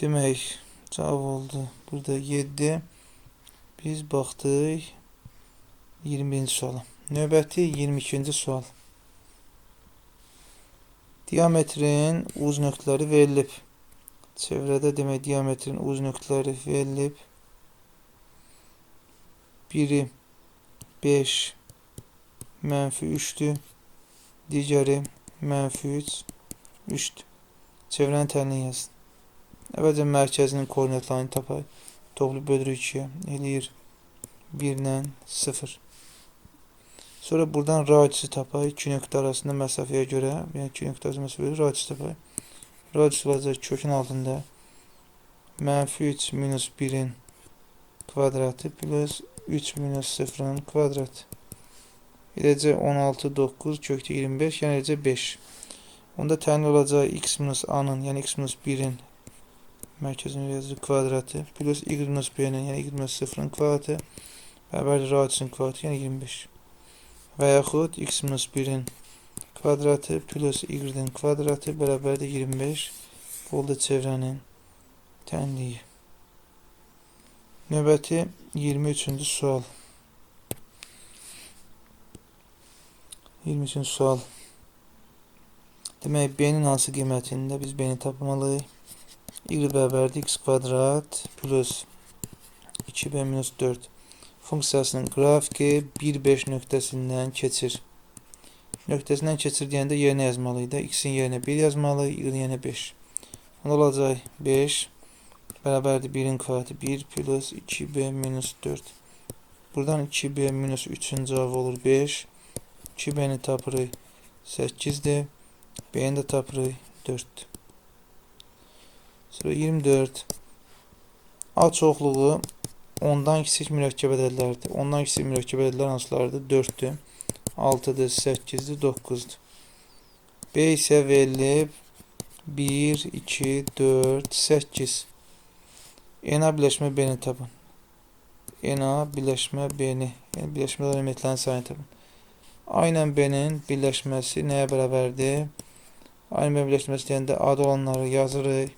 Demek cevap oldu. Burada 7. Biz baktık 20. suala. Növbəti 22-ci sual. Diametrin uz nöqtələri verilib. Çevrədə demək diametrin uz nöqtələri verilib. Biri 5 mənfi 3-dür. Digəri mənfi 3 3-dür. Çevrənin tənini yazın. Əvvəlcə mərkəzinin koordinatlarını tapaq. Toplu bölürük 2-yə. Eləyir 1 ilə 0. Sonra buradan radisi tapaq. İki nöqtə arasında məsafəyə görə, yəni iki nöqtə arasında məsafəyə görə radisi tapaq. Radis olacaq kökün altında mənfi 3 minus 1-in kvadratı plus 3 minus 0-ın kvadratı. Eləcə 16, 9, kökdə 25, yəni eləcə 5. Onda təyin olacaq x minus a-nın, yəni x minus 1-in mərkəzin yazı kvadratı plus y minus b-nin, yəni y minus 0-ın kvadratı bərabər radisin kvadratı, yəni 25. Və yaxud x minus 1-in kvadratı plus y-in kvadratı bərabərdir 25 oldu çevrənin tənliyi. Növbəti 23-cü sual. 23-cü sual. Demək, b-nin hansı qiymətində biz b-ni tapmalıyıq? Y bərabərdir x kvadrat plus 2b minus 4 funksiyasının qrafiki 1-5 nöqtəsindən keçir. Nöqtəsindən keçir deyəndə yerinə yazmalıydı. x-in yerinə 1 yazmalı, y-in yerinə 5. Onda olacaq 5 bərabərdir 1-in kvadratı 1 plus 2b minus 4. Buradan 2b minus 3-ün cavabı olur 5. 2b-ni tapırıq 8-dir. B-ni də tapırıq 4-dür. Sonra 24. A çoxluğu ondan kiçik mürəkkəb ədədlərdir. Ondan kiçik mürəkkəb ədədlər hansılardır? 4-dür, 6-dır, 8-dir, 9-dur. B isə verilib 1, 2, 4, 8. NA birləşmə B-ni tapın. NA birləşmə B-ni, yəni birləşmə elementlərin sayını tapın. A ilə B-nin birləşməsi nəyə bərabərdir? A ilə birləşməsi deyəndə adı olanları yazırıq.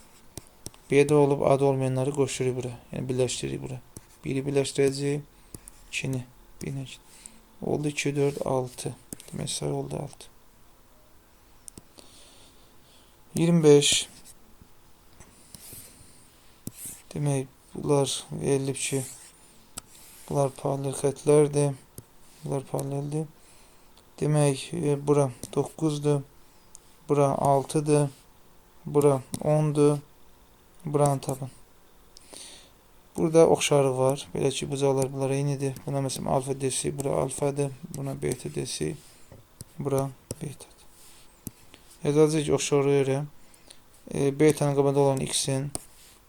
B-də olub adı olmayanları qoşuruq bura. Yəni birləşdiririk bura. 1'i birleştireceğim. 2'ni. 1 Oldu 2, 4, 6. Demek sayı oldu 6. 25. Demek bunlar verilib ki bunlar paralel xətlərdir. Bunlar paraleldir. Demək e, bura 9-dur. Bura 6-dır. Bura 10-dur. Buranı tapın. Burada oxşarlıq var. Belə ki, bucaqlar bunlara eynidir. Buna məsələn alfa desi, bura alfadır. Buna beta desi, bura betadır. Yazacağıq ki, oxşarlığa görə e, betanın qabağında olan x-in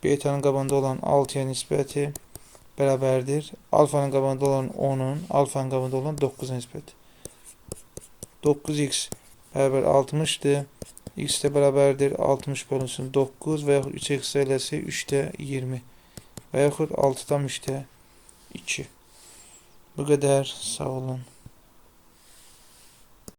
betanın qabağında olan 6-ya nisbəti bərabərdir. Alfanın qabağında olan 10-un alfanın qabağında olan 9-a nisbəti. 9x bərabər 60-dır. X də bərabərdir 60 bölünsün 9 və yaxud 3x eləsi 3-də 20 və yaxud 6-dan 3-də 2. Bu qədər. Sağ olun.